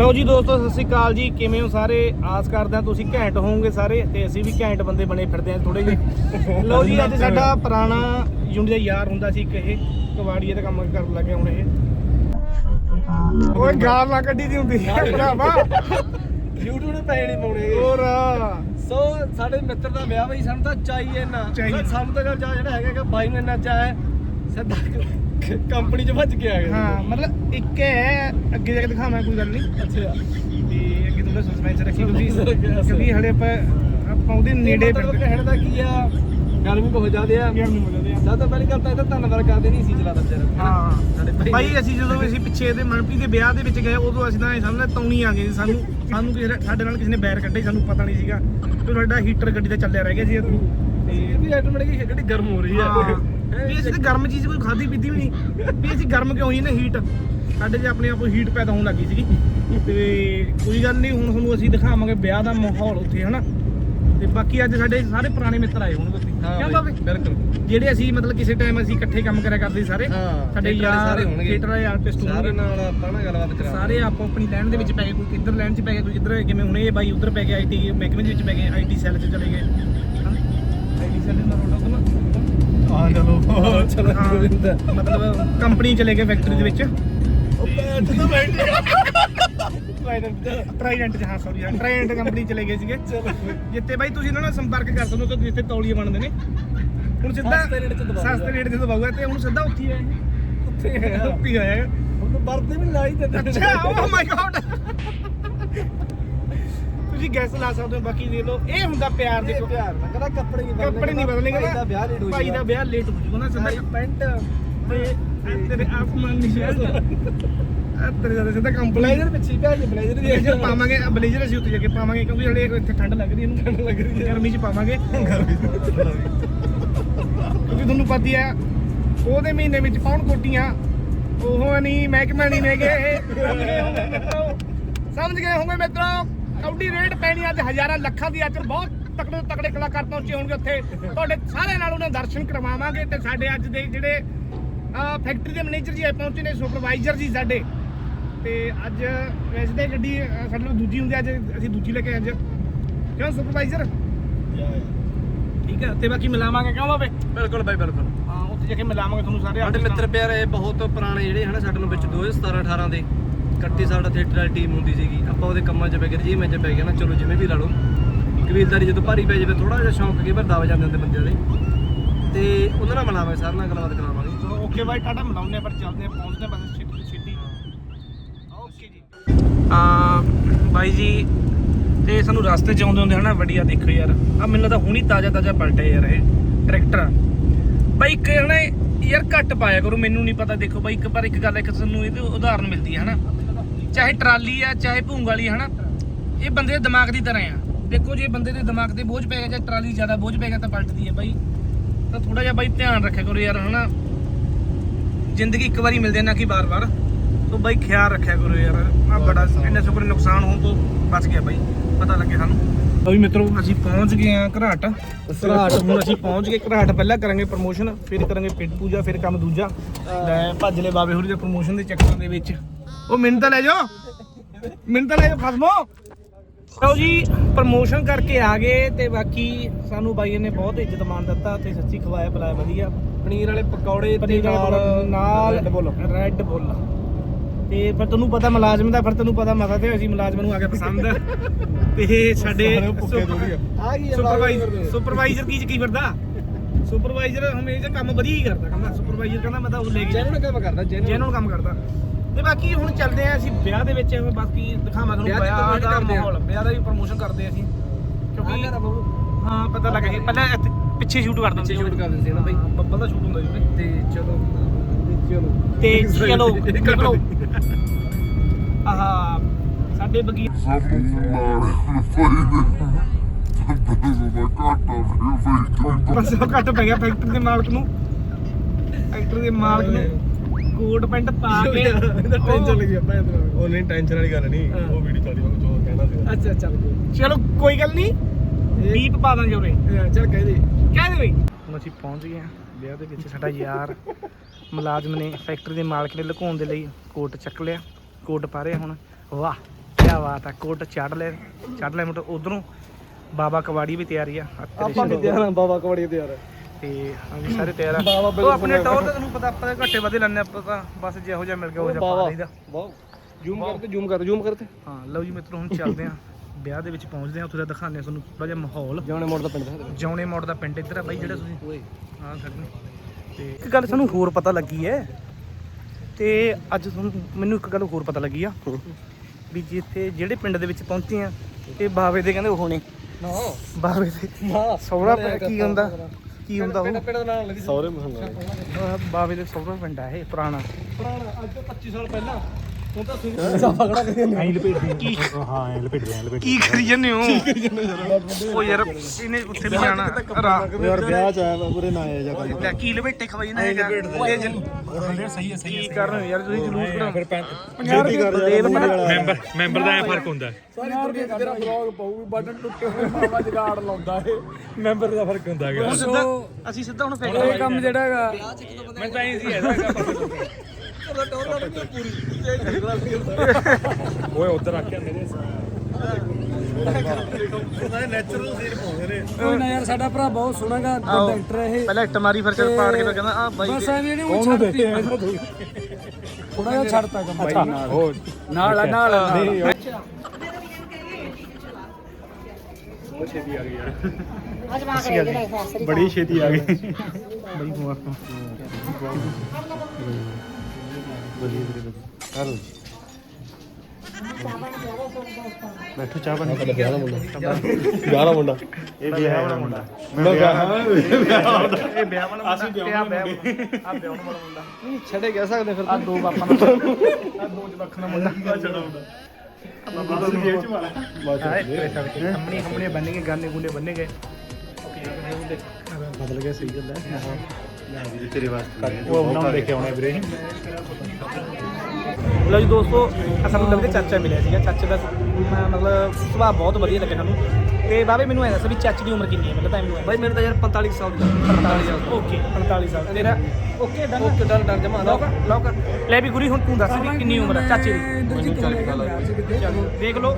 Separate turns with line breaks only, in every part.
ਲਓ ਜੀ ਦੋਸਤੋ ਸਤਿ ਸ਼੍ਰੀ ਅਕਾਲ ਜੀ। ਕਿਵੇਂ ਹੋ ਸਾਰੇ? ਆਸ ਕਰਦੇ ਹਾਂ ਤੁਸੀਂ ਘੈਂਟ ਹੋਵੋਗੇ ਸਾਰੇ ਤੇ ਅਸੀਂ ਵੀ ਘੈਂਟ ਬੰਦੇ ਬਣੇ ਫਿਰਦੇ ਹਾਂ ਥੋੜੇ ਜਿਹੇ। ਲਓ ਜੀ ਅੱਜ ਸਾਡਾ ਪੁਰਾਣਾ ਯੂਨਿਟ ਦਾ ਯਾਰ ਹੁੰਦਾ ਸੀ ਇੱਕ ਇਹ ਕਵਾੜੀਏ ਦਾ ਕੰਮ ਕਰਨ ਲੱਗੇ ਹੁਣ ਇਹ। ਓਏ ਗਾਲ ਨਾ ਕੱਢੀ ਦੀ ਹੁੰਦੀ। ਭਰਾਵਾ।
YouTube ਨੇ ਪੈਸੇ ਨਹੀਂ ਪਾਉਣੇ।
ਹੋਰ।
ਸੋ ਸਾਡੇ ਮਿੱਤਰ ਦਾ ਵਿਆਹ ਬਈ ਸਾਨੂੰ ਤਾਂ ਚਾਹੀਏ ਨਾ। ਸਾਨੂੰ ਤਾਂ ਜਿਹੜਾ ਹੈਗਾ ਕਿ ਬਾਈ ਨੂੰ ਇੰਨਾ ਚਾਹ ਸਿੱਧਾ ਕੰਪਨੀ 'ਚ ਭੱਜ ਕੇ ਆ ਗਿਆ
ਹਾਂ ਮਤਲਬ ਇੱਕ ਹੈ ਅੱਗੇ ਜਾ ਕੇ ਦਿਖਾਵਾਂ ਕੋਈ ਗੱਲ ਨਹੀਂ।
ਅੱਛਾ।
ਤੇ ਅੱਗੇ ਥੋੜਾ ਸਸਪੈਂਸ ਰੱਖੀ ਕਿਉਂਕਿ। ਕਿਉਂਕਿ ਹਲੇ ਆਪਾਂ ਆਪਾਂ ਉਹਦੇ ਨੇੜੇ
ਮਤਲਬ ਕਹਿਣ ਦਾ ਕੀ ਆ ਗਰਮੀ ਬਹੁਤ ਜ਼ਿਆਦੇ ਆ।
ਆ।
ਸਭ ਤੋਂ ਪਹਿਲੀ ਗੱਲ ਤਾਂ ਇਹਦਾ ਧੰਨਵਾਦ ਕਰਦੇ ਨਹੀਂ ਸੀ ਚਲਾਦਾ ਵਿਚਾਰਾ।
ਹਾਂ।
ਸਾਡੇ ਭਾਈ
ਭਾਈ ਅਸੀਂ ਜਦੋਂ ਅਸੀਂ ਪਿੱਛੇ ਇਹਦੇ ਮਨਪ੍ਰੀਤ ਦੇ ਵਿਆਹ ਦੇ ਵਿੱਚ ਗਏ ਉਦੋਂ ਅਸੀਂ ਤਾਂ ਇਹ ਸਮਝਦੇ ਤੌਣੀ ਆ ਗਏ ਸੀ। ਸਾਨੂੰ ਸਾਨੂੰ ਕਿਸੇ ਸਾਡੇ ਨਾਲ ਕਿਸੇ ਨੇ ਬੈਰ ਕੱਢੇ ਸਾਨੂੰ ਪਤਾ ਨਹੀਂ ਸੀਗਾ ਤੇ ਸਾਡਾ ਹੀਟਰ ਗੱਡੀ ਦਾ ਚੱਲਿਆ ਰਹਿ ਗਿਆ ਸੀ ਉਦੋਂ
ਇਹ ਵੀ ਆਟੋਮੈਟਿਕ ਗੱਡੀ ਗਰਮ ਹੋ ਰਹੀ
ਹਾਂ।
ਹੈ।
ਵੀ ਅਸੀਂ ਤਾਂ ਗਰਮ ਚੀਜ਼ ਕੋਈ ਖਾਦੀ ਪੀਤੀ ਵੀ ਨਹੀਂ। ਵੀ ਅਸੀਂ ਗਰਮ ਕਿਉਂ ਹੋਈ ਨਾ ਹੀਟ ਸਾਡੇ 'ਚ ਆਪਣੇ ਆਪ ਹੀਟ ਪੈਦਾ ਹੋਣ ਲੱਗੀ ਸੀਗੀ। ਤੇ ਕੋਈ ਗੱਲ ਨਹੀਂ ਹੁਣ ਤੁਹਾਨੂੰ ਅਸੀਂ ਦਿਖਾਵਾਂਗੇ ਵਿਆਹ ਦਾ ਮਾਹੌਲ ਉੱਥੇ ਹਨਾ? ਤੇ ਬਾਕੀ ਅੱਜ ਸਾਡੇ ਸਾਰੇ ਪੁਰਾਣੇ ਮਿੱਤਰ ਆਏ ਹੋਣਗੇ ਉੱਥੇ।
ਹਾਂ
ਕਿਉਂ ਬਾਬੇ?
ਬਿਲਕੁਲ।
ਜਿਹੜੇ ਅਸੀਂ ਮਤਲਬ ਕਿਸੇ ਟਾਈਮ ਅਸੀਂ ਇਕੱਠੇ ਕੰਮ ਕਰਿਆ ਕਰਦੇ ਸੀ ਸਾਰੇ
ਹਾਂ,
ਸਾਡੇ
theatre ਵਾਲੇ
ਯਾਰ
ਸਾਰੇ ਹੋਣਗੇ।
ਥੀਏਟਰ ਵਾਲੇ ਆਰਟਿਸਟ
ਸਾਰੇ
ਹੋਣਗੇ।
ਨਾਲ ਆਪਾਂ ਨਾ ਗੱਲਬਾਤ ਕਰਾਂਗੇ।
ਸਾਰੇ ਆਪੋ ਆਪਣੀ ਲਾਈਨ ਦੇ ਵਿੱਚ ਪੈ ਗਏ ਕੋਈ ਕਿੱਧਰ ਲਾਈਨ 'ਚ ਪੈ ਗਿਆ ਕੋਈ ਕਿੱਧਰ ਜਿਵੇਂ ਹੁਣ ਇਹ ਬਾਈ ਉਧਰ ਪੈ ਗਿਆ ਆਈਟੀ ਮਹਿਕਮੇ ਦੇ ਵਿੱਚ ਪੈ ਗਏ ਆਈਟੀ ਸੈੱਲ 'ਚ ਚਲੇ ਗਏ। ਰੋਡ
ਚਲੋ
ਮਤਲਬ ਕੰਪਨੀ ਚਲੇ ਗਏ ਫੈਕਟਰੀ ਦੇ ਵਿੱਚ।
ਉਹ ਬੈਠ ਤਾਂ ਬੈਠ
ਟ੍ਰਾਈਡੈਂਟ ਚ ਹਾਂ ਸੌਰੀ ਟ੍ਰਾਈਡੈਂਟ ਕੰਪਨੀ ਚਲੇ ਗਏ ਸੀਗੇ। ਜਿੱਥੇ ਬਾਈ ਤੁਸੀਂ ਇਹਨਾਂ ਨਾਲ ਸੰਪਰਕ ਕਰ ਸਕਦੇ ਹੋ ਜਿੱਥੇ ਤੌਲੀਏ ਬਣਦੇ ਨੇ। ਹੁਣ ਸਿੱਧਾ
ਸਸਤੇ ਰੇਟ 'ਚ ਦਬਾਊਗਾ
ਤੇ ਹੁਣ ਸਿੱਧਾ ਉੱਥੇ ਆਇਆ
ਉੱਥੇ
ਉੱਥੇ ਆਇਆ
ਹੁਣ ਤਾਂ ਵਰਤੇ ਵੀ ਲਾਈ ਤੇ
ਅੱਛਾ ਓ ਮਾਈ ਗॉड ਤੁਸੀਂ ਗੈਸ ਲਾ ਸਕਦੇ ਹੋ ਬਾਕੀ ਦੇ ਲਓ ਇਹ ਹੁੰਦਾ ਪਿਆਰ ਦੇਖੋ।
ਪਿਆਰ ਨਾ ਕਦਾ ਕੱਪੜੇ ਨਹੀਂ ਬਦਲਣੇ
ਕੱਪੜੇ ਨਹੀਂ ਬਦਲੇਗੇ
ਭਾਈ ਦਾ ਵਿਆਹ ਲੇਟ ਹੋ
ਭਾਈ ਦਾ ਵਿਆਹ ਲੇਟ ਹੋ ਜਾਊਗਾ ਨਾ ਸਿੱਧਾ
ਪੈਂਟ
ਤੇ ਤੇਰੇ ਆਸਮਾਨ ਨਹੀਂ ਸ਼ਰਟ ਤੇਰੇ ਜ਼ਿਆਦਾ ਸਿੱਧਾ
ਬਲੇਜ਼ਰ ਪਿੱਛੇ ਪਿਆ ਜੀ ਬਲੇਜ਼ਰ ਦੀ
ਬਲੇਜ਼ਰ ਪਾਵਾਂਗੇ ਬਲੇਜ਼ਰ ਅਸੀਂ ਉੱਤੇ ਜਾ ਕੇ ਪਾਵਾਂਗੇ ਕਿਉਂਕਿ ਹਲੇ ਇੱਥੇ ਠੰਡ ਲੱਗ ਰਹੀ ਇਹਨੂੰ ਠੰਡ ਲੱਗ ਰਹੀ ਹੈ। ਗਰਮੀ 'ਚ ਪਾਵਾਂਗੇ। ਕਿਉਂਕਿ ਤੁਹਾਨੂੰ ਪਤਾ ਹੀ ਆ ਉਹਦੇ ਮਹੀਨੇ ਵਿੱਚ ਪਾਉਣ ਕੋਟੀਆਂ? ਉਹ ਨਹੀਂ ਮਹਿਕਮਾ ਨਹੀਂ ਨੇਗੇ ਸਮਝ ਗਏ ਹੋਗੇ ਮਿੱਤਰੋ? ਕੌਡੀ ਰੇਟ ਪੈਣੀ ਅੱਜ ਹਜ਼ਾਰਾਂ ਲੱਖਾਂ ਦੀ ਅੱਜ ਬਹੁਤ ਤਕੜੇ ਤਕੜੇ ਕਲਾਕਾਰ ਪਹੁੰਚੇ ਹੋਣਗੇ ਉੱਥੇ। ਤੁਹਾਡੇ ਸਾਰਿਆਂ ਨਾਲ ਉਹਨਾਂ ਦਰਸ਼ਨ ਕਰਵਾਵਾਂਗੇ ਤੇ ਸਾਡੇ ਅੱਜ ਦੇ ਜਿਹੜੇ ਫੈਕਟਰੀ ਦੇ ਮੈਨੇਜਰ ਜੀ ਆਏ ਪਹੁੰਚੇ ਨੇ ਸੁਪਰਵਾਈਜ਼ਰ ਜੀ ਸਾਡੇ। ਤੇ ਅੱਜ ਵੈਸੇ ਤਾਂ ਗੱਡੀ ਸਾਡੇ ਨਾਲ ਦੂਜੀ ਹੁੰਦੀ ਅੱਜ ਅਸੀਂ ਦੂਜੀ ਲੈ ਕੇ ਆਏ ਅੱਜ। ਕਿਉਂ ਸੁਪਰਵਾਈਜ਼ਰ ਠੀਕ ਹੈ ਤੇ ਬਾਕੀ ਮਿਲਾਵਾਂਗੇ ਕਿਉਂ ਬਾਬੇ?
ਬਿਲਕੁਲ ਬਾਈ ਬਿਲਕੁਲ।
ਹਾਂ ਉੱਥੇ ਜਾ ਕੇ ਮਿਲਾਵਾਂਗੇ ਤੁਹਾਨੂੰ ਸਾਰੇ
ਸਾਡੇ ਮਿੱਤਰ ਪਿਆਰੇ ਬਹੁਤ ਪੁਰਾਣੇ ਜਿਹੜੇ ਹਨ ਸਾਡੇ ਨੂੰ ਵਿੱਚ 2017 18 ਦੇ। ਇਕੱਠੇ ਸਾਡਾ ਥੀਏਟਰ ਵਾਲੀ ਟੀਮ ਹੁੰਦੀ ਸੀਗੀ। ਆਪਾਂ ਉਹਦੇ ਕੰਮਾਂ 'ਚ ਪੈ ਗਏ ਜੀ ਮੈਂ 'ਚ ਪੈ ਗਿਆ ਨਾ। ਚਲੋ ਜਿਵੇਂ ਵੀ ਲਾ ਲਓ। ਕਬੀਲਦਾਰੀ ਜਦੋਂ ਭਾਰੀ ਪੈ ਜਾਵੇ ਥੋੜਾ ਜਿਹਾ ਸ਼ੌਂਕ ਕੀ ਪਰ ਦਬ ਜਾਂਦੇ ਹੁੰਦੇ ਬੰਦੇ ਦੇ। ਤੇ ਉਹਨਾਂ ਨਾਲ ਮਿਲਾਵਾਂਗੇ ਸਾਰਿਆਂ ਨਾਲ ਗੱਲਬਾਤ ਕਰਾਵਾਂਗੇ।
ਚਲੋ ਓਕੇ ਬਾਈ ਟਾਟਾ ਮਿਲਾਉਂਦੇ ਆ ਪਰ ਚੱਲਦੇ ਆ ਪਹੁੰਚਦੇ ਆ ਬਸ ਛੇਤੀ ਛੇਤੀ ਓਕੇ ਜੀ। ਆ ਬਾਈ ਜੀ ਤੇ ਸਾਨੂੰ ਰਸਤੇ ਚ ਆਉਂਦੇ ਹੁੰਦੇ ਹਨਾ ਵੱਡੀਆ ਦੇਖੋ ਯਾਰ। ਆ ਮੈਨੂੰ ਲੱਗਦਾ ਹੁਣੀ ਤਾਜ਼ਾ ਤਾਜ਼ਾ ਪਲਟਿਆ ਯਾਰ ਇਹ ਟਰੈਕਟਰ। ਬਾਈ ਇੱਕ ਹਨਾ ਯਾਰ ਘੱਟ ਪਾਇਆ ਕਰੋ ਮੈਨੂੰ ਨਹੀਂ ਪਤਾ ਦੇਖੋ ਬਾਈ ਇੱਕ ਪਰ ਇੱਕ ਗੱਲ ਇੱਕ ਤੁਹਾਨੂੰ ਇਹਦੀ ਉਦਾਹਰਨ ਮਿਲਦੀ ਹੈ ਹਨਾ। ਚਾਹੇ ਟਰਾਲੀ ਆ ਚਾਹੇ ਭੂੰਗ ਵਾਲੀ ਹਨਾ? ਇਹ ਬੰਦੇ ਦੇ ਦਿਮਾਗ ਦੀ ਤਰ੍ਹਾਂ ਆ। ਦੇਖੋ ਜੇ ਬੰਦੇ ਦੇ ਦਿਮਾਗ ਤੇ ਬੋਝ ਪੈ ਗਿਆ ਜਾਂ ਟਰਾਲੀ ਜ਼ਿਆਦਾ ਬੋਝ ਪੈ ਗਿਆ ਤਾਂ ਪਲਟਦੀ ਹੈ ਬਾਈ। ਤਾਂ ਥੋੜਾ ਜਿਹਾ ਬਾਈ ਧਿਆਨ ਰੱਖਿਆ ਕਰੋ ਯਾਰ ਹਨਾ? ਜ਼ਿੰਦਗੀ ਇੱਕ ਵਾਰੀ ਮਿਲਦੀ ਨਾ ਕਿ ਬਾਰ-ਬਾਰ। ਤੋਂ ਬਾਈ ਖਿਆਲ ਰੱਖਿਆ ਕਰੋ ਯਾਰ। ਆ ਬੜਾ ਇੰਨੇ ਸੁਪਰ ਨੁਕਸਾਨ ਹੋਣ ਤੋਂ ਬਚ ਗਿਆ ਬਾਈ। ਪਤਾ ਲੱਗੇ ਸਾਨੂੰ। ਵੀ ਮਿੱਤਰੋ ਅਸੀਂ ਪਹੁੰਚ ਗਏ ਆ ਘਰਾਟ। ਘਰਾਟ। ਹੁਣ ਅਸੀਂ ਪਹੁੰਚ ਗਏ ਘਰਾਟ ਪਹਿਲਾਂ ਕਰਾਂਗੇ ਪ੍ਰਮੋਸ਼ਨ ਫਿਰ ਕਰਾਂਗੇ ਪਿੰਡ ਪੂਜਾ ਫਿਰ ਕੰਮ ਦੂਜਾ। ਲੈ ਭੱਜ ਲੈ ਬਾਬੇ ਹੋਰੀ ਦੇ ਪ੍ਰਮੋਸ਼ਨ ਦੇ ਚੱਕਰਾਂ ਦੇ ਵਿੱਚ। ਉਹ ਮਿੰਟ ਤਾਂ ਲੈ ਜਾਓ। ਮਿੰਟ ਤਾਂ ਲੈ ਜਾਓ ਖਸਮੋ ਲਓ ਜੀ ਪ੍ਰਮੋਸ਼ਨ ਕਰਕੇ ਆ ਗਏ ਤੇ ਬਾਕੀ ਸਾਨੂੰ ਬਾਈ ਨੇ ਬਹੁਤ ਇੱਜ਼ਤ ਮਾਨ ਦਿੱਤਾ ਤੇ ਸੱਚੀ ਖਵਾਇਆ ਪਿਲਾਇਆ ਵਧੀਆ।
ਪਨੀਰ ਵਾਲੇ ਪਕੌੜੇ ਤੇ
ਪਨੀਰ
ਨਾਲ
ਨਾਲ ਨਾਲ
Red Bull।
ਰੈੱਡ ਬੁੱਲ ਤੇ ਫਿਰ ਤੁਹਾਨੂੰ ਪਤਾ ਮੁਲਾਜ਼ਮ ਦਾ ਫਿਰ ਤੁਹਾਨੂੰ ਪਤਾ ਮਸਾ ਤੇ ਅਸੀਂ ਮੁਲਾਜ਼ਮ ਨੂੰ ਆ ਕੇ ਪਸੰਦ। ਤੇ ਸਾਡੇ
ਸਾਰੇ ਭੁੱਖੇ ਥੋੜ੍ਹੀ ਆ। ਆ ਗਈ
ਸੁਪਰਵਾਈਜ਼ਰ ਸੁਪਰਵਾਈਜ਼ਰ ਕੀ ਚ ਕੀ ਫਿਰਦਾ? ਸੁਪਰਵਾਈਜ਼ਰ ਹਮੇਸ਼ਾ ਕੰਮ ਵਧੀਆ ਹੀ ਕਰਦਾ। ਕਹਿੰਦਾ ਸੁਪਰਵਾਈਜ਼ਰ ਕਹਿੰਦਾ ਮੈਂ ਤਾਂ ਉਹ ਲੈ ਕੇ
ਜੈਨੂਨ ਕੰਮ ਕਰਦਾ ਜੈਨੂਨ
ਜੈਨੂਨ ਕੰਮ ਕਰਦਾ। ਤੇ ਬਾਕੀ ਹੁਣ ਚੱਲਦੇ ਆ ਅਸੀਂ ਵਿਆਹ ਦੇ ਵਿੱਚ ਬਾਕੀ ਦਿਖਾਵਾਂ ਤੁਹਾਨੂੰ
ਵਿਆਹ ਦੀ।
ਮਾਹੌਲ। ਵਿਆਹ ਦਾ ਵੀ ਪ੍ਰੋਮੋਸ਼ਨ ਕਰਦੇ ਆ ਅਸੀਂ। ਕਿਉਂਕਿ ਹਾਂ ਪਤਾ ਲੱਗ ਗਿਆ। ਪਹਿਲਾਂ ਇੱਥੇ ਪਿੱਛੇ ਸ਼ੂਟ ਕਰ ਦਿੰਦੇ
shoot ਕਰ ਦਿੰਦੇ ਸੀ ਨਾ ਬਈ।
ਬੱਬਲ ਦਾ ਸ਼ੂਟ ਹੁੰਦਾ ਜੀ
ਤੇ ਚਲੋ ਚਲੋ।
ਤੇ ਚਲੋ ਨਿਕਲੋ। ਆਹਾ ਸਾਡੇ ਬਗੀ ਬਸ ਉਹ ਘੱਟ ਪੈ ਗਿਆ ਫੈਕਟਰੀ ਦੇ ਮਾਲਕ ਨੂੰ। ਫੈਕਟਰੀ ਦੇ ਮਾਲਕ ਨੂੰ। ਕੋਟ ਪੈਂਟ ਪਾ ਕੇ।
ਟੈਨਸ਼ਨ ਲੱਗੀ ਆਪਾਂ ਇਧਰ
ਉਹ ਨਹੀਂ ਟੈਨਸ਼ਨ ਵਾਲੀ ਗੱਲ ਨਹੀਂ।
ਹਾਂ।
ਉਹ ਵੀਡੀਓ ਚੱਲੀ ਉਹ ਜੋ ਕਹਿਣਾ ਸੀ।
ਅੱਛਾ ਚੱਲ
ਚਲੋ ਕੋਈ ਗੱਲ ਨਹੀਂ ਬੀਪ ਪਾ ਦਾਂਗੇ ਉਰੇ।
ਚੱਲ ਕਹਿ ਦੇ।
ਕਹਿ ਦੇ ਬਈ। ਹੁਣ ਅਸੀਂ ਪਹੁੰਚ ਗਏ ਹਾਂ। ਵਿਆਹ ਦੇ ਵਿੱਚ ਸਾਡਾ ਯਾਰ ਮੁਲਾਜ਼ਮ ਨੇ ਫੈਕਟਰੀ ਦੇ ਮਾਲਕ ਨੇ ਲੁਕਾਉਣ ਦੇ ਲਈ ਕੋਟ ਚੱਕ ਲਿਆ। ਕੋਟ ਪਾ ਰਿਹਾ ਹੁਣ। ਵਾਹ ਬਾਤ ਆ ਕੋਟ ਚੜ ਲੈ ਚੜ ਲੈ ਮੋਟਰ ਉਧਰੋਂ ਬਾਬਾ ਕਵਾੜੀ ਵੀ ਤਿਆਰੀ ਆ ਆ। ਤੇਰੇ
ਆਪਾਂ ਵੀ ਤਿਆਰ ਆ ਬਾਬਾ ਕਬੜੀ ਤਿਆਰ ਆ।
ਤੇ ਹਾਂਜੀ ਸਾਰੇ ਤਿਆਰ ਆ।
ਬਾਬਾ
ਉਹ
ਬਿਲਕੁਲ
ਆਪਣੇ ਟੌਰ ਤੇ ਤੁਹਾਨੂੰ ਪਤਾ ਆਪਾਂ ਤਾਂ ਘੱਟੇ ਵਧੇ ਲੈਣੇ ਆਪਾਂ ਤਾਂ ਬਸ ਜਿਹੋ ਜਿਹਾ ਮਿਲ ਗਿਆ ਉਹ ਜਿਹਾ ਪਾ ਲਈਦਾ।
ਬਹੁਤ ਜ਼ੂਮ ਕਰ ਤੇ ਜ਼ੂਮ ਕਰ ਜ਼ੂਮ ਕਰ ਤੇ।
ਹਾਂ ਲਓ ਜੀ ਮਿੱਤਰੋ ਹੁਣ ਚੱਲਦੇ ਆ ਵਿਆਹ ਦੇ ਵਿੱਚ ਪਹੁੰਚਦੇ ਆ ਉੱਥੇ ਦਾ ਦਿਖਾਉਂਦੇ ਆ ਤੁਹਾਨੂੰ ਥੋੜਾ ਜਿਹਾ ਮਾਹੌਲ।
ਜਾਣੇ ਮੋੜ ਦਾ ਪਿੰਡ ਦਾ
ਜੌਣੇ ਮੋੜ ਦਾ ਪਿੰਡ ਇੱਧਰ ਆ ਬਾਈ ਜਿਹੜਾ ਤੁਸੀਂ
ਓਏ।
ਹਾਂ ਖੜਨੇ ਤੇ ਇੱਕ ਗੱਲ ਸਾਨੂੰ ਹੋਰ ਪਤਾ ਲੱਗੀ ਹੈ। ਤੇ ਅੱਜ ਤੁਹਾਨੂੰ ਮੈਨੂੰ ਇੱਕ ਗੱਲ ਹੋਰ ਪਤਾ ਲੱਗੀ ਆ। ਵੀ ਜਿੱਥੇ ਜਿਹੜੇ ਪਿੰਡ ਦੇ ਵਿੱਚ ਪਹੁੰਚੇ ਆ ਇਹ ਬਾਵੇ ਦੇ ਕਹਿੰਦੇ ਉਹ ਨੇ।
ਨਾ।
ਬਾਵੇ ਦੇ
ਨਾ।
ਪਿੰਡ ਕੀ ਹੁੰਦਾ? ਕੀ ਹੁੰਦਾ ਉਹ?
ਪਿੰਡ ਦਾ ਨਾਮ ਲੱਗੀ
ਸੌਰੇ
ਅਹ ਬਾਵੇ ਦੇ ਸੌਰਾ ਪਿੰਡ ਆ ਇਹ ਪੁਰਾਣਾ।
ਪੁਰਾਣਾ ਅੱਜ ਤੋਂ 25 ਸਾਲ ਪਹਿਲਾਂ। ਹੁਣ ਤਾਂ ਤੁਸੀਂ ਸਾਫਾ ਖੜਾ ਕਰੀ ਜਾਂਦੇ
ਐਂ ਲਪੇਟਦੇ ਕੀ
ਹਾਂ। ਇਹ ਲਪੇਟਦੇ ਆ ਲਪੇਟ
ਕੀ ਕਰੀ ਜਾਂਦੇ ਹੋ? ਉਹ ਯਾਰ ਇਹਨੇ ਉੱਥੇ ਵੀ ਜਾਣਾ।
ਯਾਰ ਵਿਆਹ ਚ ਆਇਆ ਪੂਰੇ ਨਾ ਆਇਆ ਜਾ ਕਰ
ਕੀ ਲਪੇਟੇ ਖਵਾਈ ਨਾ ਇਹ ਸਹੀ ਹੈ ਸਹੀ ਕੀ ਕਰ ਰਹੇ ਹੋ ਯਾਰ ਤੁਸੀਂ ਜਲੂਸ ਕਢਾਓ
ਫਿਰ ਛੇਤੀ ਕਰ ਯਾਰ
ਮੈਂਬਰ ਮੈਂਬਰ ਦਾ ਇਹ ਫ਼ਰਕ ਹੁੰਦਾ
ਤੇਰਾ ਬਲੌਗ ਪਾਉ ਬਟਨ ਟੁੱਟੇ ਹੋਏ ਮਾਵਾ ਜਗਾੜ ਲਾਉਂਦਾ ਏ
ਮੈਂਬਰ ਦਾ ਫ਼ਰਕ ਹੁੰਦਾ ਹੈਗਾ।
ਅਸੀਂ ਸਿੱਧਾ ਹੁਣ
ਇਹ ਕੰਮ ਜਿਹੜਾ ਹੈਗਾ
ਮੈਂ ਤਾਂ ਇਹ ਸੀ ਇਹਦਾ ਓਏ ਉਧਰ ਆ ਕੇ ਮੇਰੇ
ਨੈਚੁਰਲ ਸੀਨ ਪਾਉਂਦੇ ਨੇ
ਕੋਈ ਨਾ ਯਾਰ ਸਾਡਾ ਭਰਾ ਬਹੁਤ ਸੋਹਣਾਗਾ ਡਾਇਰੈਕਟਰ ਹੈ ਇਹ
ਪਹਿਲਾਂ ਇੱਟ ਮਾਰੀ ਫਿਰ ਚੱਲ ਪਾੜ ਕੇ ਫਿਰ ਕਹਿੰਦਾ ਆ ਬਾਈ
ਬਸ
ਦੇ-
ਐਵੇਂ ਨਹੀਂ ਉਹ ਛੱਡਤੀ ਥੋੜਾ ਜਿਹਾ ਛੱਡਤਾ ਕੰਮ ਬਾਈ ਨਾਲ
ਉਹ
ਨਾਲ ਆ, ਨਾਲ ਆ, ਨਾਲ ਆ।
ਬੜੀ ਛੇਤੀ ਆ ਗਈ
ਬੜੀ ਮੁਬਾਰਕਾਂ
ਕਰੋ ਬੈਠੋ ਚਾਹ ਪਾਣੀ ਵਿਆਹ ਦਾ ਮੁੰਡਾ। ਵਿਆਹ ਦਾ ਮੁੰਡਾ। ਇਹ ਵਿਆਹ ਵਾਲਾ ਮੁੰਡਾ। ਮੈਂ ਵਿਆਹ
ਇਹ ਵਿਆਹ ਵਾਲਾ ਅਸੀਂ ਵਿਆਹ ਆ ਵਿਆਹ ਆ ਵਿਆਹ ਵਾਲਾ ਮੁੰਡਾ।
ਨਹੀਂ ਛੱਡੇ ਕਹਿ ਸਕਦੇ ਫਿਰ
ਆ ਦੋ ਬਾਪਾਂ ਦਾ ਆ ਦੋ ਜਵਾਖਾਂ ਦਾ ਮੁੰਡਾ।
ਬਸ ਜੇਬ ਚ ਵਾਲਾ
ਆ ਇੱਕ ਕਰੇ ਸਭ ਕੇ ਹੰਮਣੀ ਹੰਮਣੀ ਬੰਨੇ ਗਏ ਗਾਨੇ ਗੁੰਨੇ ਬੰਨੇ ਗਏ।
ਬਦਲ ਗਿਆ ਸਹੀ ਗੱਲ ਹੈ। ਤੇਰੇ ਵਾਸਤੇ ਉਹ ਉਹਨਾਂ ਨੂੰ ਦੇਖੇ ਆਉਣਾ ਵੀਰੇ।
ਲਓ ਜੀ ਦੋਸਤੋ ਆਹ ਸਾਨੂੰ ਲੱਗਦੇ ਚਾਚਾ ਮਿਲਿਆ ਸੀਗਾ। ਚਾਚੇ ਦਾ ਮਤਲਬ ਸੁਭਾਅ ਬਹੁਤ ਵਧੀਆ ਲੱਗਿਆ ਸਾਨੂੰ। ਤੇ ਬਾਬੇ ਮੈਨੂੰ ਐ ਦੱਸ ਵੀ ਚਾਚੇ ਦੀ ਉਮਰ ਕਿੰਨੀ ਹੈ? ਮਤਲਬ ਤਾਂ ਮੈਨੂੰ
ਬਾਈ ਮੇਰੇ ਤਾਂ ਯਾਰ 45 ਸਾਲ ਦਾ। 45 ਸਾਲ
ਓਕੇ 45 ਸਾਲ। ਤੇਰਾ ਓਕੇ ਡਨ
ਓਕੇ ਡਰ ਡਰ ਜਮਾ
ਲੌਕ ਲੌਕ ਲੈ ਵੀ ਗੁਰੀ ਹੁਣ ਤੂੰ ਦੱਸ ਵੀ ਕਿੰਨੀ ਉਮਰ ਹੈ ਚਾਚੇ ਦੀ? ਚਲੋ ਦੇਖ ਲਓ।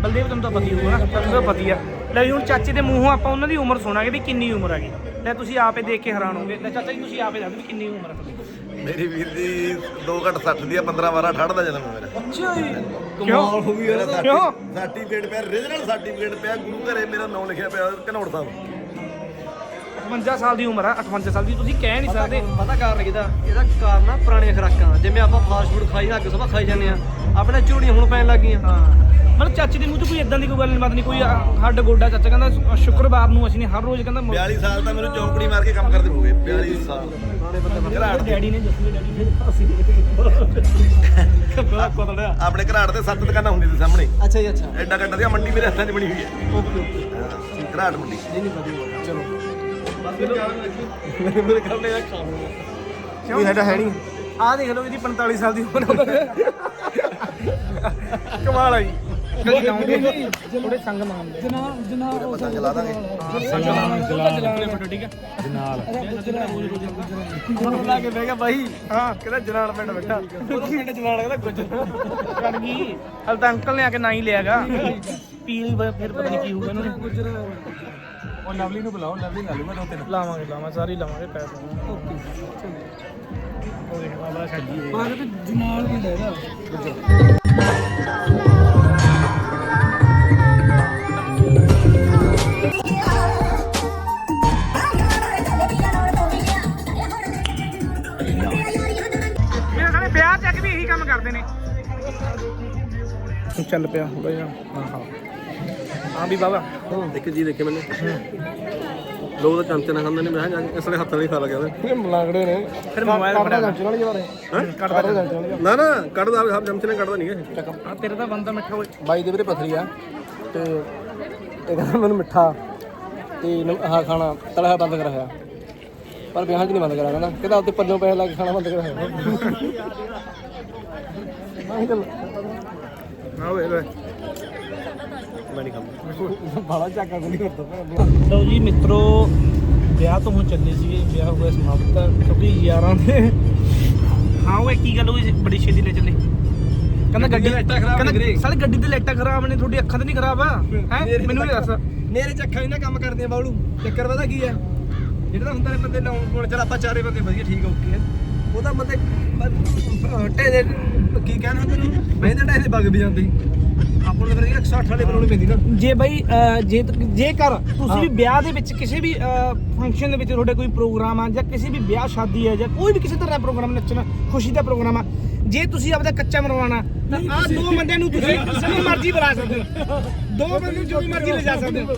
ਬਲਦੇਵ ਤੁਹਾਨੂੰ ਤਾਂ ਪਤਾ ਹੀ ਹੋਊਗਾ ਨਾ। ਤੁਹਾਨੂੰ ਤਾਂ ਪਤਾ ਹੀ ਆ। ਲੈ ਵੀ ਹੁਣ ਚਾਚੇ ਦੇ ਮੂੰਹੋਂ ਆਪਾਂ ਉਹਨਾਂ ਦੀ ਉਮਰ ਸੁਣਾਂਗੇ ਵੀ ਕਿੰਨੀ ਉਮਰ ਹੈਗੀ ਲੈ ਤੁਸੀਂ ਆਪੇ ਦੇਖ ਕੇ ਹੈਰਾਨ ਹੋਗੇ ਲੈ ਚਾਚਾ ਜੀ ਤੁਸੀਂ ਆਪੇ ਦੱਸ ਦਿਓ ਵੀ ਕਿੰਨੀ ਉਮਰ ਹੈ ਤੁਹਾਡੀ।
ਮੇਰੀ ਵੀਰ ਦੀ 2 ਘੱਟ 60 ਦੀ ਆ 15 12 68 ਦਾ ਜਨਮ ਹੈ ਮੇਰਾ।
ਅੱਛਾ ਜੀ।
ਕਿਉਂ?
ਹੋ ਗਈ ਯਾਰ।
ਕਿਉਂ?
ਸਰਟੀਫਿਕੇਟ ਪਿਆ ਰੀਜਨਲ ਸਰਟੀਫਿਕੇਟ ਪਿਆ ਗੁਰੂ ਘਰੇ ਮੇਰਾ ਨਾਮ ਲਿਖਿਆ ਪਿਆ ਘਨੌੜ ਸਾਹਿਬ।
52 ਸਾਲ ਦੀ ਉਮਰ ਆ 58 ਸਾਲ ਦੀ ਤੁਸੀਂ ਕਹਿ ਨਹੀਂ ਸਕਦੇ।
ਪਤਾ ਕਾਰਨ ਕਿਹਦਾ? ਇਹਦਾ ਕਾਰਨ ਆ ਪੁਰਾਣੀਆਂ ਖੁਰਾਕਾਂ ਜਿਵੇਂ ਆਪਾਂ ਫਾਸਟ ਫੂਡ ਖਾਈ ਅੱਗ ਸਭਾ ਖਾਈ ਜਾਂਦੇ ਆ ਆਪਣੇ ਝੂੜੀਆਂ ਹੁਣ ਪੈਣ ਲੱਗ ਗਈਆਂ।
ਹਾਂ। ਮਤਲਬ ਚਾਚੇ ਦੇ ਮੂੰਹ ਤੋਂ ਕੋਈ ਇਦਾਂ ਦੀ ਕੋਈ ਗੱਲ ਨਹੀਂ ਬਾਤ ਨਹੀਂ ਕੋਈ ਆ- ਹੱਡ ਗੋਡਾ ਚਾਚਾ ਕਹਿੰਦਾ ਸ਼ੁੱਕਰਵਾਰ ਨੂੰ ਅਸੀਂ ਨੇ ਹਰ ਰੋਜ਼ ਕਹਿੰਦਾ
42 ਸਾਲ ਤਾਂ ਮੈਨੂੰ ਚੌਂਕੜੀ ਮਾਰ ਕੇ ਕੰਮ ਕਰਦੇ ਹੋ ਗਏ 42 ਸਾਲ। ਘਰਾੜ ਦੇ
ਡੈਡੀ ਨੇ ਜੱਸੂ ਦੇ ਡੈਡੀ ਨੇ ਅਸੀਂ
ਆਪਣੇ ਘਰਾੜ ਤੇ ਸੱਤ ਦੁਕਾਨਾਂ ਹੁੰਦੀਆਂ ਸੀ ਸਾਹਮਣੇ।
ਅੱਛਾ ਜੀ ਅੱਛਾ।
ਐਡਾ ਗੱਡਾ ਦੀ ਮੰਡੀ ਮੇਰੇ ਹੱਥਾਂ 'ਚ ਬਣੀ ਹੋਈ ਹੈ।
Okay okay.
ਘਰਾੜ ਮੰਡੀ।
ਨਹੀਂ ਨਹੀਂ ਵਧੀਆ ਚਲੋ। ਮੇਰੇ ਮੇਰੇ ਕੰਮ ਨੇ ਖਾਣਾ
ਕੋਈ ਸਾਡਾ ਹੈ ਨਹੀਂ। ਆਹ ਦੇਖ ਲਓ ਇਹਦੀ 45 ਸਾਲ ਦੀ ਉਮਰ ਕਮਾਲ ਆ ਜੀ। ਕਦੀ ਜਾਉਂਗੇ ਥੋੜੇ ਸੰਗ ਮਾਰਦੇ
ਜਨਾਬ ਜਨਾਬ ਉਹ
ਪਤੰਗ ਲਾ ਦਾਂਗੇ।
ਫੋਟੋ ਠੀਕ ਹੈ?
ਹੁਣ ਲਾ ਕੇ ਬਹਿ ਗਿਆ ਬਾਈ।
ਹਾਂ ਕਹਿੰਦਾ ਜਨਾਲ ਪਿੰਡ ਬੈਠਾ।
ਉਹ ਪਿੰਡ ਜਨਾਲ ਕਹਿੰਦਾ ਗੁੱਜਰ
ਕਰ ਗਈ ਹਲ ਤਾਂ ਅੰਕਲ ਨੇ ਆ ਕੇ ਨਾ ਹੀ ਲਿਆਗਾ ਪੀਲੀ ਫਿਰ ਪਤਾ ਨਹੀਂ ਕੀ ਹੋਊਗਾ ਇਹਨਾਂ ਨੂੰ।
ਗੁੱਜਰ
ਉਹ ਲਵਲੀ ਨੂੰ ਬੁਲਾਓ ਲਵਲੀ ਲਾ ਲੂਗਾ ਦੋ ਤਿੰਨ।
ਲਾਵਾਂਗੇ ਲਾਵਾਂ ਸਾਰੇ ਲਾਵਾਂਗੇ ਪੈਸੇ।
ਓਕੇ।
ਉਹ ਦੇਖ ਬਾਬਾ ਛੱਡੀ।
ਬਾਹਰ ਤੇ ਜਨਾਲ ਵੀ ਲੈਦਾ
ਕਰਦੇ ਨੇ। ਚੱਲ ਪਿਆ ਬਈ ਹਾਂ ਹਾਂ। ਹਾਂ ਵੀ ਬਾਬਾ।
ਇੱਕ ਜੀ ਦੇਖੇ ਮੈਨੂੰ। ਲੋਕ ਤਾਂ ਚਮਚੇ ਨਾਲ ਖਾਂਦੇ ਨੇ ਮੈਂ ਕਿਹਾ ਜਾ ਕੇ ਇਸ ਲਈ ਹੱਥ ਨਾਲ ਹੀ ਖਾ ਇਹ ਮਲਾਂਗੜੇ ਨੇ।
ਫਿਰ ਮੋਬਾਈਲ ਫੜਾ
ਚਮਚੇ ਨਾਲ ਹੀ? ਵਾਲੇ
ਕੱਢਦਾ
ਚਮਚੇ ਨਾਲ ਨਾ ਨਾ ਕੱਢਦਾ ਸਭ ਚਮਚੇ ਨਾਲ ਕੱਢਦਾ ਨਹੀਂ ਇਹ।
ਆ ਤੇਰਾ ਤਾਂ ਬੰਦਾ ਮਿੱਠਾ ਹੋਏ
ਬਾਈ ਦੇ ਵੀਰੇ ਪਥਰੀ ਆ। ਤੇ ਇਹ ਕਹਿੰਦਾ ਮੈਨੂੰ ਮਿੱਠਾ। ਤੇ ਆਹ ਖਾਣਾ ਹੋਇਆ ਬੰਦ ਕਰਾ ਹੋਇਆ ਪਰ ਵਿਆਹ 'ਚ ਨਹੀਂ ਬੰਦ ਕਰਾ ਕਹਿੰਦਾ ਕਹਿੰਦਾ ਉੱਤੇ ਪੱਲੋਂ ਪੈਸੇ ਲਾ ਕੇ ਖਾਣਾ ਬੰਦ ਕਰਾ ਹੋਇਆ ਆਹੀ ਗੱਲ।
ਨਾ ਵੇ ਲੈ।
ਮੈਂ ਨਹੀਂ ਖਾਂਦਾ। ਬਾਲਾ ਚੱਕਾ ਨਹੀਂ ਕਰਦਾ
ਲਓ ਜੀ ਮਿੱਤਰੋ ਵਿਆਹ ਤੋਂ ਹੁਣ ਚੱਲੇ ਸੀਗੇ। ਵਿਆਹ ਹੋਇਆ ਸਮਾਪਤ ਕਿਉਂਕਿ ਯਾਰਾਂ ਦੇ ਹਾਂ ਉਹ ਕੀ ਗੱਲ ਹੋਈ? ਬੜੀ ਛੇਤੀ ਲੈ ਚੱਲੇ। ਕਹਿੰਦਾ ਗੱਡੀ
ਲਾਈਟਾਂ ਖਰਾਬ ਨੇ
ਕਹਿੰਦਾ
ਵੀਰੇ।
ਸਾਲੇ ਗੱਡੀ ਤੇ ਲਾਈਟਾਂ ਖਰਾਬ ਨੇ ਤੁਹਾਡੀ ਅੱਖਾਂ ਤੇ ਨਹੀਂ ਖਰਾਬ ਆ? ਹੈ? ਮੈਨੂੰ ਇਹ ਦੱਸ।
ਮੇਰੇ ਚ ਅੱਖਾਂ ਹੀ ਨਾ ਕੰਮ ਕਰਦੀਆਂ ਬਾਉਲੂ ਚੱਕਰ ਪਤਾ ਕੀ ਆ? ਜਿਹੜਾ ਹੁੰਦਾ ਨੇ ਬੰਦੇ ਲਾਉਣ ਕੋਲ ਚਲ ਆਪਾਂ ਚਾਰੇ ਬੰਦੇ ਵਧੀਆ, ਠੀਕ ਓਕੇ ਆ ਉਹਦਾ ਬੰਦੇ ਢੇ ਦੇ, ਕੀ ਕਹਿਣਾ ਹੁੰਦਾ ਨੂੰ ਬਹਿੰਦੇ ਦੇ ਬਗ ਵੀ ਜਾਂਦੇ। ਆਪਾਂ ਨੂੰ ਫਿਰ 160 ਵਾਲੇ ਬਣਾਉਣੀ ਪੈਂਦੀ ਨਾ।
ਜੇ ਬਈ ਅਹ, ਜੇ ਜੇਕਰ ਤੁਸੀਂ ਵੀ ਵਿਆਹ ਦੇ ਵਿੱਚ ਕਿਸੇ ਵੀ ਫੰਕਸ਼ਨ ਦੇ ਵਿੱਚ ਤੁਹਾਡੇ ਕੋਈ ਪ੍ਰੋਗਰਾਮ ਆ ਜਾਂ ਕਿਸੇ ਵੀ ਵਿਆਹ ਸ਼ਾਦੀ ਹੈ ਜਾਂ ਕੋਈ ਵੀ ਕਿਸੇ ਤਰ੍ਹਾਂ ਦਾ ਪ੍ਰੋਗਰਾਮ ਨੱਚਣਾ ਖੁਸ਼ੀ ਦਾ ਪ੍ਰੋਗਰਾਮ ਆ ਜੇ ਤੁਸੀਂ ਆਪਦਾ ਕੱਚਾ ਮਰਵਾਉਣਾ ਤਾਂ ਆ ਦੋ ਬੰਦਿਆਂ ਨੂੰ ਤੁਸੀਂ ਜਿੰਨੀ ਮਰਜ਼ੀ ਬੁਲਾ ਸਕਦੇ ਹੋ। ਦੋ ਬੰਦੇ ਨੂੰ ਜੋ ਵੀ ਮਰਜ਼ੀ ਲਿਜਾ ਸਕਦੇ ਹੋ।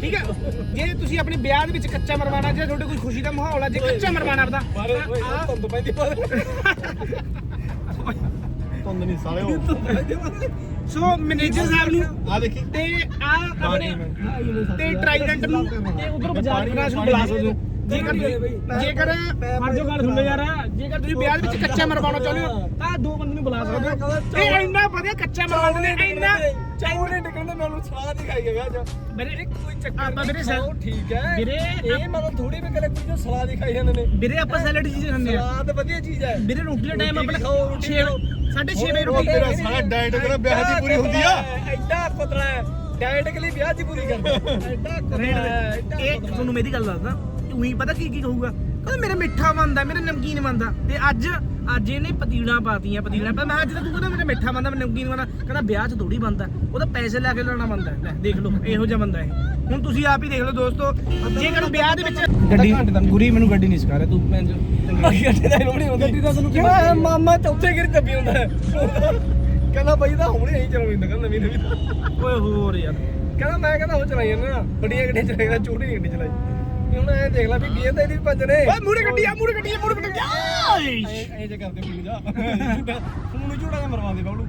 ਠੀਕ ਹੈ ਜੇ ਤੁਸੀਂ ਆਪਣੇ ਵਿਆਹ ਦੇ ਵਿੱਚ ਕੱਚਾ ਮਰਵਾਉਣਾ ਜਾਂ ਤੁਹਾਡੇ ਕੋਈ ਖੁਸ਼ੀ ਦਾ ਮਾਹੌਲ ਆ ਜੇ ਕੱਚਾ ਮਰਵਾਉਣਾ ਆਪਦਾ ਤਾਂ ਆਹ
ਨਹੀਂ
ਸੋ ਮੈਨੇਜਰ ਸਾਹਿਬ ਨੂੰ
ਆ ਦੇਖੀ।
ਤੇ ਆ ਆਪਣੇ ਤੇ ਟ੍ਰਾਈਡੈਂਟ ਨੂੰ ਤੇ ਉਧਰ ਬਾਜ਼ਾਰ ਬਣਾ ਨੂੰ ਬੁਲਾ ਸਕਦੇ ਹੋ। ਜੇਕਰ ਜੇਕਰ ਫਰਜੋ ਗੱਲ ਸੁਣ ਯਾਰ। ਜੇਕਰ ਤੁਸੀਂ ਵਿਆਹ ਵਿੱਚ ਕੱਚਾ ਮਰਵਾਉਣਾ ਚਾਹੁੰਦੇ ਹੋ? ਤਾਂ ਦੋ ਬੰਦੇ ਨੂੰ ਬੁਲਾ ਸਕਦੇ ਹੋ। ਇਹ ਇੰਨਾ ਵਧੀਆ ਕੱਚਾ ਮਰਵਾਉਂਦੇ ਨੇ ਇੰਨਾ
ਚਾਹੂਨੇ ਟਿਕਣ ਮੈਨੂੰ ਸਵਾਦ ਹੀ ਖਾਈ ਗਿਆ ਚ
ਮੇਰੇ
ਕੋਈ ਚੱਕਰ
ਆਪਾਂ ਵੀਰੇ
ਉਹ ਠੀਕ ਹੈ।
ਵੀਰੇ
ਇਹ ਮਤਲਬ ਥੋੜੀ ਵੀ ਕਰੇ ਕੋਈ ਜੋ ਸਵਾਦ ਹੀ ਖਾਈ ਜਾਂਦੇ ਨੇ।
ਵੀਰੇ ਆਪਾਂ ਸੈਲਡ ਚੀਜ਼ ਖਾਂਦੇ ਆ।
ਸਵਾਦ ਵਧੀਆ ਚੀਜ਼ ਹੈ।
ਵੀਰੇ ਰੋਟੀ ਦਾ ਟਾਈਮ ਆਪਣਾ
ਖਾਓ, ਰੋਟੀ
6
ਖਾਓ।
6:30 ਵਜੇ ਰੋਟੀ
ਤੇਰਾ ਸਾਰਾ ਡਾਈਟ ਕਿਹੜਾ ਵਿਆਹ ਦੀ ਪੂਰੀ ਹੁੰਦੀ ਆ।
ਐਡਾ ਪਤਲਾ ਹੈ। ਡਾਈਟ ਕੇ ਲਈ ਵਿਆਹ ਦੀ ਪੂਰੀ ਕਰਦਾ ਐਡਾ
ਇਹ ਤੁਹਾਨੂੰ ਮੇਰੀ ਗੱਲ ਦੱਸਦਾ। ਉਹੀ ਪਤਾ ਕੀ ਕੀ ਕਹੂਗਾ? ਕਹਿੰਦਾ ਮੇਰਾ ਮਿੱਠਾ ਬਣਦਾ ਮੇਰਾ ਨਮਕੀਨ ਬਣਦਾ ਤੇ ਅੱਜ ਅੱਜ ਇਹਨੇ ਪਤੀੜਾਂ ਪਾਤੀਆਂ ਪਤੀੜਾਂ ਪਰ ਮੈਂ ਅੱਜ ਤੂੰ ਕਹਿੰਦਾ ਮੇਰਾ ਮਿੱਠਾ ਬਣਦਾ ਮੇਰਾ ਨਮਕੀਨ ਬਣਦਾ ਕਹਿੰਦਾ ਵਿਆਹ 'ਚ ਥੋੜੀ ਬਣਦਾ ਉਹਦਾ ਪੈਸੇ ਲੈ ਕੇ ਲੈਣਾ ਬਣਦਾ ਲੈ ਦੇਖ ਲਓ ਇਹੋ ਜਿਹਾ ਬੰਦਾ ਇਹ। ਹੁਣ ਤੁਸੀਂ ਆਪ ਹੀ ਦੇਖ ਲਓ ਦੋਸਤੋ ਜੇਕਰ ਵਿਆਹ ਦੇ ਵਿੱਚ ਗੱਡੀ ਗੁਰੀ ਮੈਨੂੰ ਗੱਡੀ ਨਹੀਂ ਸਿਖਾ ਰਿਹਾ ਤੂੰ ਮੈਂ
ਗੱਡੀ ਦਾ ਲੋੜੀ ਹੁੰਦੀ। ਗੱਡੀ ਦਾ ਤੈਨੂੰ ਕਿਹਾ ਮਾਮਾ ਚੌਥੇ ਗਿਰ ਦੱਬੀ ਹੁੰਦਾ। ਕਹਿੰਦਾ ਬਈ ਤਾਂ ਹੁਣੇ ਹੀ ਚਲਾਉਣੀ ਹੁੰਦਾ ਕਹਿੰਦਾ ਨਵੀਂ ਨਵੀਂ।
ਓਏ ਹੋਰ ਯਾਰ।
ਕਹਿੰਦਾ ਮੈਂ ਕਹਿੰਦਾ ਉਹ ਚਲਾਈ ਜਾਂਦਾ ਵੱਡੀਆਂ ਗੱਡੀਆਂ ਚਲਾਈਦਾ ਛੋਟੀ ਗੱਡੀ ਚਲਾਈ ਵੀ ਹੁਣ ਐ ਦੇਖ ਲੈ ਵੀ ਤਾਂ ਇਹਦੀ ਵੀ ਪੰਜ ਨੇ।
ਓਏ ਮੂਰੇ ਗੱਡੀ ਆ ਮੂਰੇ ਗੱਡੀ ਆ ਮੂਰੇ ਗੱਡੀ ਆ।
ਐ ਜੇ ਕਰਦੇ ਫੋਨ ਜਾ। ਫੋਨ ਨੂੰ ਝੂੜਾ ਜਿਹਾ ਮਰਵਾ ਦੇ ਬਾਬਲੂ।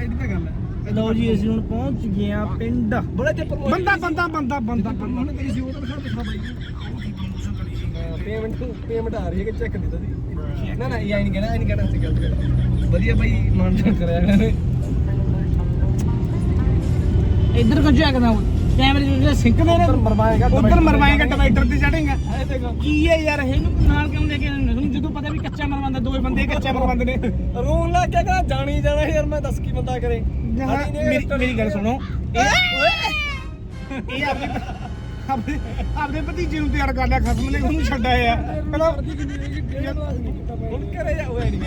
ਐਡੀ ਤਾਂ ਗੱਲ ਹੈ
ਲਓ ਜੀ ਅਸੀਂ ਹੁਣ ਪਹੁੰਚ ਗਏ ਆ ਪਿੰਡ।
ਬੜਾ ਚਿਰ ਪਰ
ਬੰਦਾ ਬੰਦਾ ਬੰਦਾ ਬੰਦਾ
ਹੁਣ ਕਰੀ ਸੀ ਉਹ ਤਾਂ ਖੜ ਦਿਖਾ ਬਾਈ ਪੇਮੈਂਟ ਪੇਮੈਂਟ ਆ ਰਹੀ ਹੈ ਕਿ ਚੈੱਕ ਦੇ। ਦੋ ਨਾ ਨਾ ਇਹ ਆਈ ਨਹੀਂ ਕਹਿਣਾ ਇਹ ਨਹੀਂ ਕਹਿਣਾ ਸੀ ਗਲਤ ਕਰ ਵਧੀਆ ਬਾਈ ਮਾਨਦਾਨ ਕਰਿਆ ਇਹਨਾਂ ਨੇ
ਇੱਧਰ ਕੁਝ ਆ ਕਦਾਂ ਕੈਮਰੇ ਜਿਹੜੇ ਸਿੰਕ ਨੇ।
ਉੱਧਰ ਮਰਵਾਏਗਾ
ਉਧਰ ਮਰਵਾਏਗਾ ਟਮਾਟਰ ਤੇ ਚੜੇਗਾ ਕੀ ਹੈ ਯਾਰ ਇਹਨੂੰ ਨਾਲ ਕਿਉਂ ਲੈ ਕੇ ਆਉਂਦੇ ਤੁਹਾਨੂੰ ਜਦੋਂ ਪਤਾ ਵੀ ਕੱਚਾ ਮਰਵਾਉਂਦਾ ਦੋਵੇਂ ਬੰਦੇ ਕੱਚਾ ਮਰਵਾਉਂਦੇ ਨੇ।
ਰੋਣ ਲੱਗ ਗਿਆ ਕਹਿੰਦਾ ਜਾਣੀ ਜਾਣਾ ਯਾਰ ਮੈਂ ਦੱਸ ਕੀ ਬੰਦਾ ਕਰੇ?
ਮੇਰੀ ਮੇਰੀ ਗੱਲ ਸੁਣੋ। ਇਹ ਇਹ ਆਪਣੇ ਆਪਣੇ ਆਪਣੇ ਭਤੀਜੇ ਨੂੰ ਤਿਆਰ ਕਰ ਲਿਆ ਖਸਮ ਨੇ ਉਹਨੂੰ ਛੱਡਿਆ ਆ ਕਹਿੰਦਾ
ਹੁਣ ਕਰੇ ਜਾ ਹੋਇਆ ਨਹੀਂ